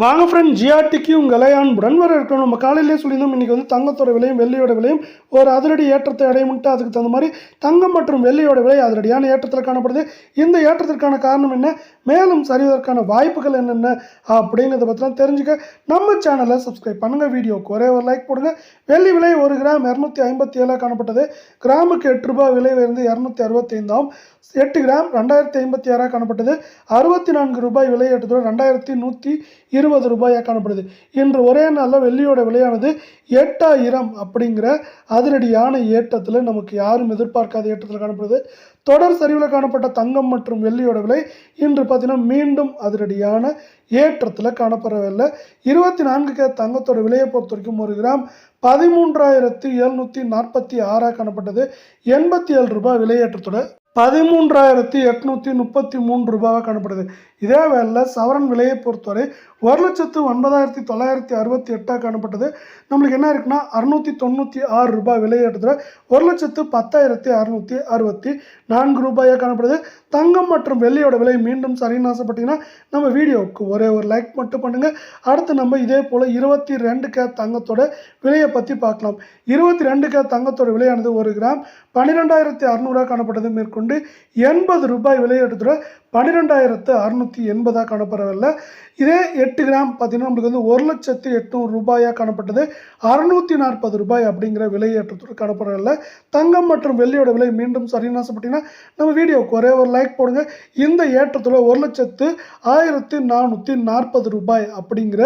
வாங்க ஃப்ரெண்ட் ஜிஆர்டிக்கு உங்கள் அன்புடன் வர இருக்கணும். நம்ம காலையிலே சொல்லியிருந்தோம் இன்றைக்கி வந்து தங்கத்தோட விலையும் வெள்ளியோட விலையும் ஒரு அதிரடி ஏற்றத்தை அடையும்ட்டு அதுக்கு தகுந்த மாதிரி தங்கம் மற்றும் வெள்ளியோட விலை அதிரடியான ஏற்றத்தில் காணப்படுது. இந்த ஏற்றத்திற்கான காரணம் என்ன? மேலும் சரிவதற்கான வாய்ப்புகள் என்னென்ன? அப்படிங்கிறத பற்றிலாம் தெரிஞ்சுக்க நம்ம சேனலை சப்ஸ்கிரைப் பண்ணுங்கள் வீடியோக்கு ஒரே ஒரு லைக் போடுங்க. வெள்ளி விலை ஒரு கிராம் இரநூத்தி ஐம்பத்தி ஏழாக காணப்பட்டது. கிராமுக்கு எட்டு ரூபாய் விலை உயர்ந்து இரநூத்தி அறுபத்தைந்தாம் எட்டு கிராம் ரெண்டாயிரத்தி ஐம்பத்தி ஆறாக காணப்பட்டது. அறுபத்தி நான்கு ரூபாய் விலை ஏற்றத்துடன் ரெண்டாயிரத்தி நூற்றி இருபது ரூபாயாக காணப்படுது. இன்று ஒரே நாளில் வெள்ளியோட விலையானது எட்டாயிரம் அப்படிங்கிற அதிரடியான ஏற்றத்தில் நமக்கு யாரும் எதிர்பார்க்காத ஏற்றத்தில் காணப்படுது. தொடர் சரிவில் காணப்பட்ட தங்கம் மற்றும் வெள்ளியோட விலை இன்று பார்த்தீங்கன்னா மீண்டும் அதிரடியான ஏற்றத்தில் காணப்படவில்லை. இருபத்தி நான்கு கே தங்கத்தோட விலையை பொறுத்த வரைக்கும் ஒரு கிராம் பதிமூன்றாயிரத்தி எழுநூற்றி நாற்பத்தி ஆறாக காணப்பட்டது. எண்பத்தி ஏழு ரூபாய் விலையேற்றத்தோட பதிமூன்றாயிரத்தி எட்நூற்றி முப்பத்தி மூன்று ரூபாவாக காணப்படுது. இதே வேலையில் சவரன் விலையை பொறுத்தவரை ஒரு லட்சத்து ஒன்பதாயிரத்தி தொள்ளாயிரத்தி அறுபத்தி எட்டாக காணப்பட்டது. நம்மளுக்கு என்ன இருக்குன்னா அறுநூற்றி தொண்ணூற்றி ஆறு ரூபாய் விலையை எடுத்துகிற ஒரு லட்சத்து பத்தாயிரத்தி அறுநூற்றி அறுபத்தி நான்கு ரூபாயாக காணப்படுது. தங்கம் மற்றும் வெள்ளியோட விலை மீண்டும் சரின்னு ஆசைப்பட்டீங்கன்னா நம்ம வீடியோவுக்கு ஒரே ஒரு லைக் மட்டும் பண்ணுங்கள் அடுத்து நம்ம இதே போல் இருபத்தி ரெண்டு கே தங்கத்தோட விலையை பற்றி பார்க்கலாம். இருபத்தி ரெண்டு கே தங்கத்தோட விலையானது ஒரு கிராம் பன்னிரெண்டாயிரத்தி அறநூறுவா காணப்பட்டது மேற்கொண்டு. கொண்டு எண்பது ரூபாய் விலையை விலையெடுத்துட பன்னிரெண்டாயிரத்து அறுநூற்றி எண்பதாக காணப்படவில்லை. இதே எட்டு கிராம் பார்த்தீங்கன்னா நம்மளுக்கு வந்து ஒரு லட்சத்து எட்நூறு ரூபாயாக காணப்பட்டது. அறுநூற்றி நாற்பது ரூபாய் அப்படிங்கிற விலையேற்றத்தோடு காணப்படவில்லை. தங்கம் மற்றும் வெள்ளியோட விலை மீண்டும் சரின்னு ஆசைப்பட்டீங்கன்னா நம்ம வீடியோவுக்கு ஒரே ஒரு லைக் போடுங்க. இந்த ஏற்றத்தில் ஒரு லட்சத்து ஆயிரத்தி நானூற்றி நாற்பது ரூபாய் அப்படிங்கிற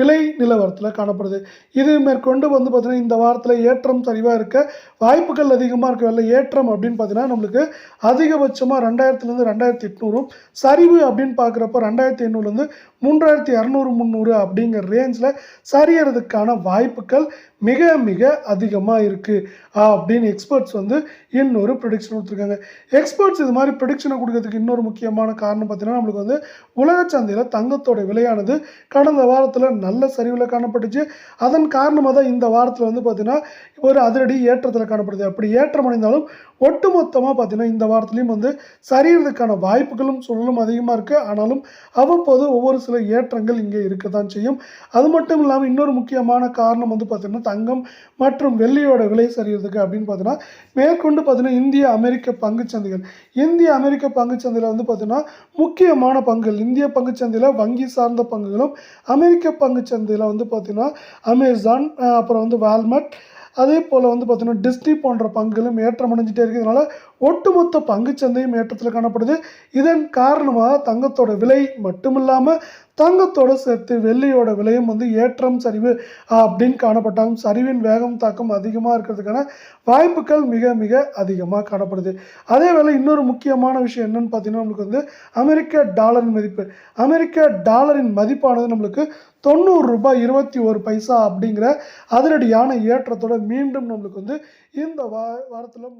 விலை நிலவரத்தில் காணப்படுது. இது மேற்கொண்டு வந்து பார்த்திங்கன்னா இந்த வாரத்தில் ஏற்றம் சரிவாக இருக்க வாய்ப்புகள் அதிகமாக இருக்க ஏற்றம் அப்படின்னு பார்த்தீங்கன்னா நம்மளுக்கு அதிகபட்சமாக ரெண்டாயிரத்துலேருந்து ரெண்டாயிரத்தி எட்நூறும் சரிவு அப்படின்னு பார்க்குறப்போ ரெண்டாயிரத்தி ஐநூறுலேருந்து மூன்றாயிரத்தி இரநூறு முந்நூறு அப்படிங்கிற ரேஞ்சில் சரியறதுக்கான வாய்ப்புகள் மிக மிக அதிகமாக இருக்குது அப்படின்னு எக்ஸ்பர்ட்ஸ் வந்து இன்னொரு ப்ரொடிக்ஷன் கொடுத்துருக்காங்க. எக்ஸ்பர்ட்ஸ் இது மாதிரி ப்ரொடிக்ஷனை கொடுக்கறதுக்கு இன்னொரு முக்கியமான காரணம் பார்த்தீங்கன்னா நம்மளுக்கு வந்து உலக சந்தையில் தங்கத்தோட விலையானது கடந்த வாரத்தில் நல்ல சரிவில் காணப்பட்டுச்சு. அதன் காரணமாக தான் இந்த வாரத்தில் வந்து பார்த்தீங்கன்னா ஒரு அதிரடி ஏற்றத்தில் காணப்படுது. அப்படி ஏற்றம் அடைந்தாலும் ஒட்டுமொத்தமாக பார்த்தீங்கன்னா இந்த வாரத்துலேயும் வந்து சரியறதுக்கான வாய்ப்புகளும் சூழலும் அதிகமாக இருக்குது ஆனாலும் அவ்வப்போது ஒவ்வொரு சில ஏற்றங்கள் இங்கே இருக்க தான் செய்யும். அது மட்டும் இல்லாமல் இன்னொரு முக்கியமான காரணம் வந்து பார்த்திங்கன்னா தங்கம் மற்றும் வெள்ளியோட விலை சரியறதுக்கு அப்படின்னு பார்த்தீங்கன்னா மேற்கொண்டு பார்த்தீங்கன்னா இந்திய அமெரிக்க பங்குச்சந்தைகள். இந்திய அமெரிக்க பங்குச்சந்தையில் வந்து பார்த்தீங்கன்னா முக்கியமான பங்குகள். இந்திய பங்குச்சந்தையில் வங்கி சார்ந்த பங்குகளும் அமெரிக்க பங்குச்சந்தையில் வந்து பார்த்தீங்கன்னா அமேசான் அப்புறம் வந்து வால்மெட் அதே போல் வந்து பார்த்திங்கன்னா டிஸ்னி போன்ற பங்குகளும் ஏற்றம் அடைஞ்சிட்டே இருக்கிறதுனால ஒட்டுமொத்த பங்குச்சந்தையும் ஏற்றத்தில் காணப்படுது. இதன் காரணமாக தங்கத்தோட விலை மட்டும் இல்லாமல் தங்கத்தோடு சேர்த்து வெள்ளியோட விலையும் வந்து ஏற்றம் சரிவு அப்படின்னு காணப்பட்டாலும் சரிவின் வேகம் தாக்கம் அதிகமாக இருக்கிறதுக்கான வாய்ப்புகள் மிக மிக அதிகமாக காணப்படுது. அதே வேளை இன்னொரு முக்கியமான விஷயம் என்னன்னு பார்த்தீங்கன்னா நம்மளுக்கு வந்து அமெரிக்க டாலரின் மதிப்பு. அமெரிக்க டாலரின் மதிப்பானது நம்மளுக்கு தொண்ணூறு ரூபாய் இருபத்தி ஒரு பைசா அப்படிங்கிற அதிரடியான ஏற்றத்தோட மீண்டும் நம்மளுக்கு வந்து இந்த வா வாரத்தில்